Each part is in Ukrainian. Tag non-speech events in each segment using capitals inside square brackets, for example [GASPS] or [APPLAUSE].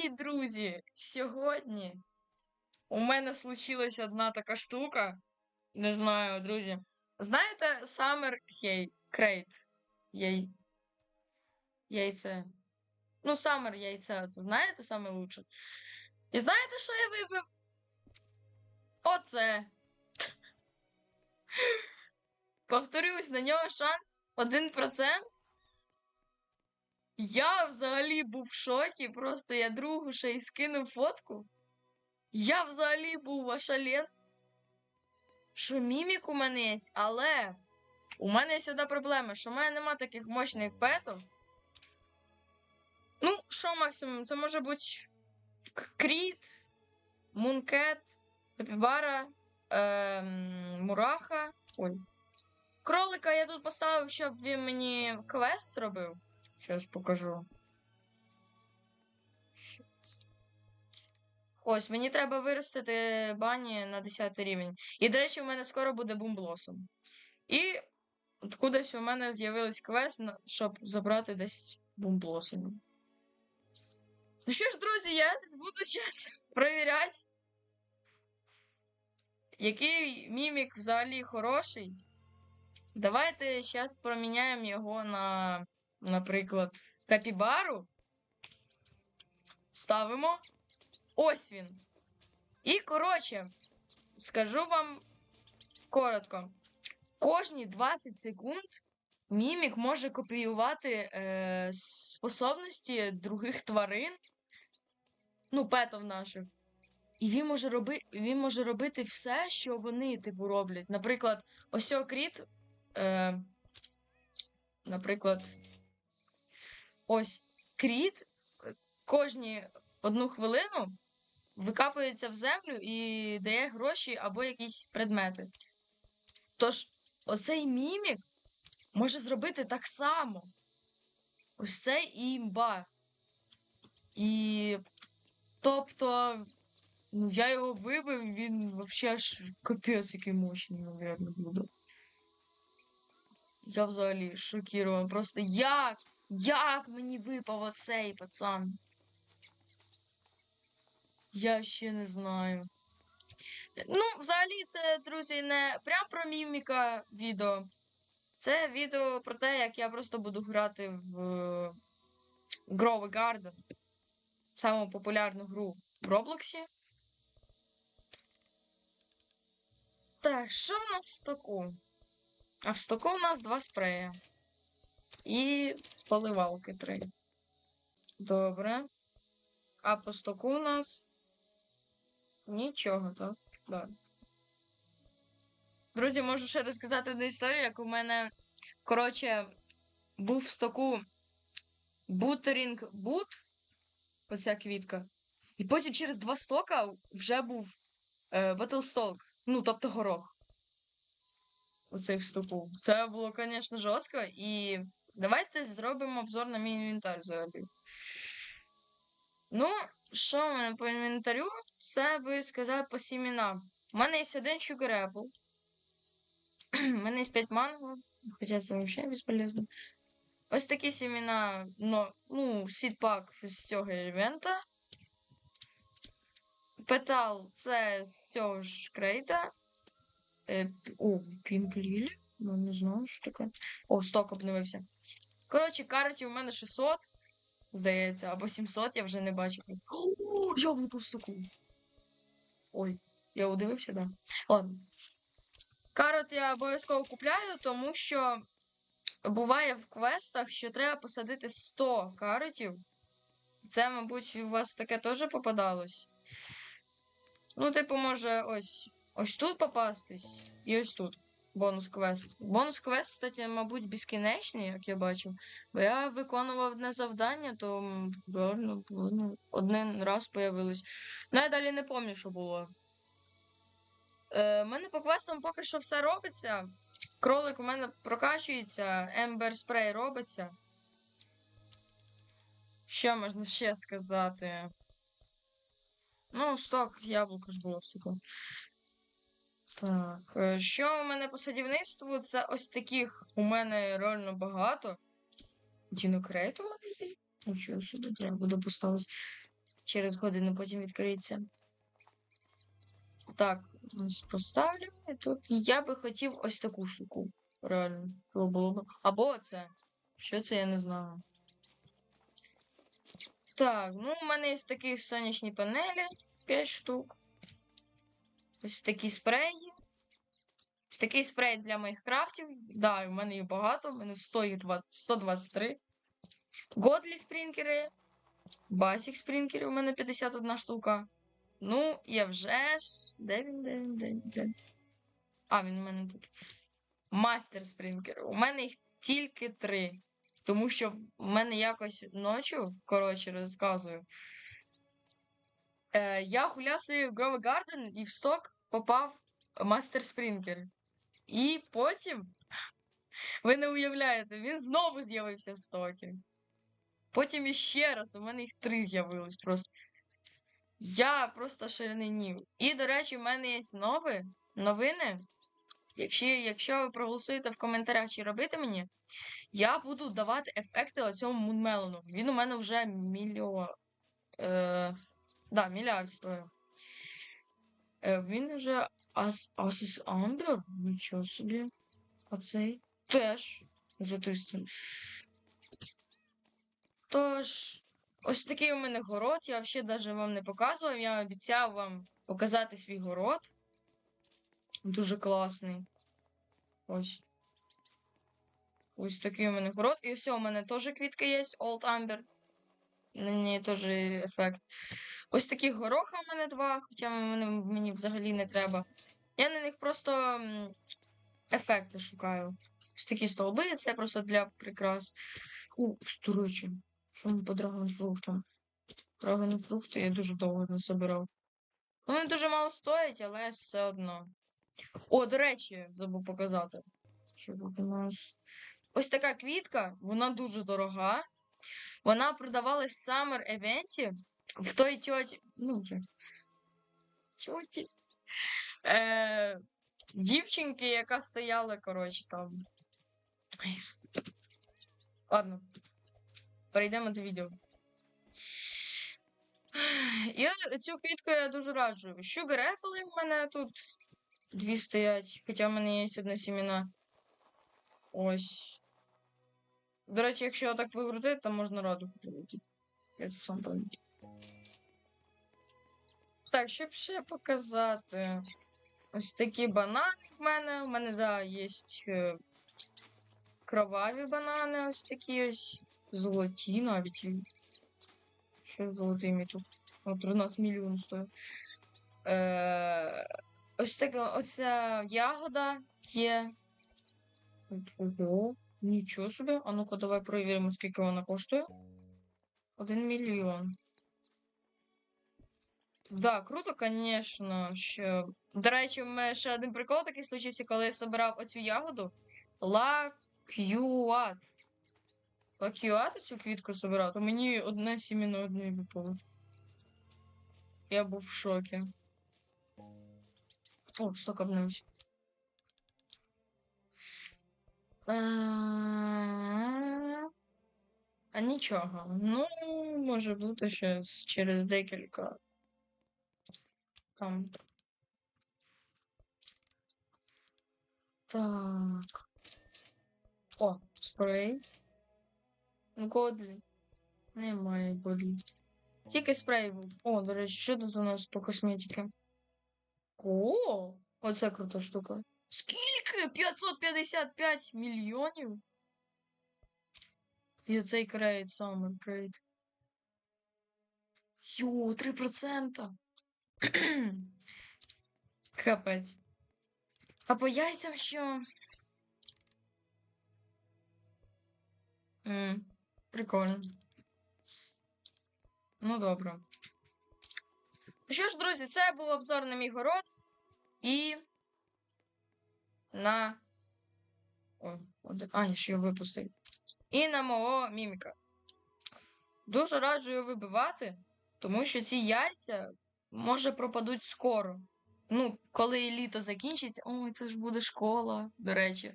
Привіт, друзі! Сьогодні у мене случилась одна така штука. Не знаю, друзі. Знаєте, Summer Crate? Яй... Яйце. Ну, Summer яйця, це знаєте саме лучше. І знаєте, що я вибив? Оце. Повторюсь, на нього шанс 1%. Я взагалі був в шокі, просто я другу ще й скинув фотку. Я взагалі був ошален. Що мімік у мене є, але у мене є сюди проблема, що в мене нема таких мощних петів. Ну, що максимум? Це може бути Кріт, Мункет, Капібара, ем, Мураха. Ой. Кролика я тут поставив, щоб він мені квест робив. Зараз покажу. Ось, мені треба виростити бані на 10 рівень. І, до речі, у мене скоро буде бумблосом. І от кудись у мене з'явився квест, щоб забрати 10 бумблосомів. Ну що ж, друзі, я буду зараз [LAUGHS] перевіряти, який мімік взагалі хороший. Давайте зараз проміняємо його на, наприклад, капібару. Ставимо. Ось він. І, коротше, скажу вам коротко. Кожні 20 секунд мімік може копіювати е, способності других тварин. Ну, петов наших. І він може, роби... він може робити все, що вони, типу, роблять. Наприклад, ось цього кріт. Е... Наприклад, ось кріт кожні одну хвилину викапується в землю і дає гроші або якісь предмети. Тож, оцей мімік може зробити так само. Ось це імба. І тобто, ну, я його вибив, він взагалі аж капець який мощний, мабуть, буде. Я взагалі шокірован. Просто як? Як мені випав оцей пацан? Я ще не знаю. Ну, взагалі, це, друзі, не прям про міміка відео. Це відео про те, як я просто буду грати в е, Grow a Garden. Саму популярну гру в Роблоксі. Так, що в нас в стоку? А в стоку у нас два спреї. І поливалки три. Добре. А по стоку у нас нічого, так? Да. Друзі, можу ще розказати одну історію, як у мене, коротше, був в стоку бутерінг бут, оця квітка. І потім через два стока вже був е, Battlestalk, ну, тобто горох. Оцей в стоку. Це було, звісно, жорстко. І давайте зробимо обзор на мій інвентар взагалі. Ну, що в мене по інвентарю? Все би сказав по сімінам. У мене є один Apple. [CLEARS THROAT] У мене є 5 манго. Хоча це взагалі безполезно. Ось такі сіміна, ну, сідпак з цього елемента. Петал це з цього ж крейта. Е, о, Pink Lily? Ну, не знаю, що таке. О, сток обновився. Коротше, карті у мене 600, здається, або 700, я вже не бачу. [GASPS] О, яблуко в стоку. Ой, я удивився, да. Ладно. Карот я обов'язково купляю, тому що буває в квестах, що треба посадити 100 каротів. Це, мабуть, у вас таке теж попадалось. Ну, типу, може, ось ось тут попастись, і ось тут. Бонус квест. Бонус квест, кстати, мабуть, безкінечний, як я бачив. Бо я виконував одне завдання, то реально ну, один раз появилось. Ну, я далі не пам'ятаю, що було. Е, мене по квестам поки що все робиться. Кролик у мене прокачується, Ембер спрей робиться. Що можна ще сказати? Ну, сток яблуко ж було в стоку. Так, е, що у мене по садівництву? Це ось таких у мене реально багато. Дінокрейт у мене є. Нічого собі, треба буде поставити. через годину потім відкриється. Так, ось поставлю. І тут я би хотів ось таку штуку. Реально. Було б. Або оце. Що це, я не знаю. Так, ну у мене є такі сонячні панелі 5 штук. Ось такі спреї. Ось такий спрей для моїх крафтів. Да, у мене їх багато, у мене 100 їх 20 123. Годлі спрінкери. Басік спрінкери, у мене 51 штука. Ну, я вже. Де він, де він, де він, де? А, він у мене тут. Мастер спрінкер. У мене їх тільки три. Тому що в мене якось ночі, коротше, розказую. Е, я гуляв свою Grove Garden і в сток попав Мастер Спрінкер. І потім, [LAUGHS] ви не уявляєте, він знову з'явився в стокі. Потім іще раз, у мене їх три з'явилось просто. Я просто шаленів. І, до речі, в мене є нові новини. Якщо, якщо ви проголосуєте в коментарях, чи робити мені, я буду давати ефекти оцьому мунмелону. Він у мене вже мільйон. Е, да, мільярд стоїть. Е, він вже Ас, Асіс Амбер? Нічого собі. А цей теж. Вже тисяча. Тож, ось такий у мене город. Я взагалі навіть вам не показував. Я обіцяв вам показати свій город. Дуже класний. Ось. Ось такий у мене город. І все, у мене теж квітка є, Old Amber. На ній теж ефект. Ось такі гороха у мене два, хоча мені, мені взагалі не треба. Я на них просто ефекти шукаю. Ось такі столби, це просто для прикрас. У, до речі, що ми по драгонфруктам? Драгонфрукти я дуже довго не собирав. Ну, вони дуже мало стоять, але все одно. О, до речі, забув показати. Що у нас? Ось така квітка, вона дуже дорога. Вона продавалась в Summer евенті в той тьоті. Ну. Тьоті. Е, дівчинки, яка стояла, коротше, там. Ладно. Перейдемо до відео. І цю квітку я дуже раджу. Sugar Apple в мене тут дві стоять, хоча в мене є одна сіміна. Ось. До речі, якщо я так викрутити, то можна раду купити. Я це сам пам'ятаю. Так, щоб ще показати. Ось такі банани в мене. У мене, да, є е, кроваві банани, ось такі ось. Золоті навіть. Що з золотими тут? О, 13 мільйонів стоїть. Е, ось така оця ягода є. Ого, нічого собі. А ну-ка, давай перевіримо, скільки вона коштує. Один мільйон. Да, круто, звісно. Що... До речі, у мене ще один прикол такий случився, коли я собирав оцю ягоду. Лакюат. Лакюат цю квітку собирав, то мені одне сім'я одне випало. Я був в шокі. О, сток обновився. А нічого. Ну, може бути ще через декілька. Там. Так. О, спрей. Годлі. Немає годлі. Тільки спрей був. О, до речі, що тут у нас по косметиці? О, оце крута штука. Скільки? 555 мільйонів? І оцей крейт саме крейт. Йо, 3%. [CLEARS THROAT] Капець. А яйцям що? М, прикольно. Ну, добре. Ну Що ж, друзі, це був обзор на мій город. І на. О, а, я ще його випустив. І на мого міміка. Дуже раджу його вибивати, тому що ці яйця може пропадуть скоро. Ну, коли літо закінчиться, ой, це ж буде школа, до речі.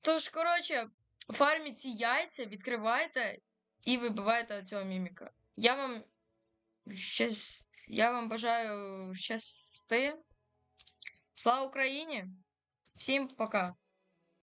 Тож, коротше, фарміть ці яйця, відкривайте і вибивайте оцього міміка. Я вам щас... Я вам бажаю щасти. Слава Україні! Всім пока!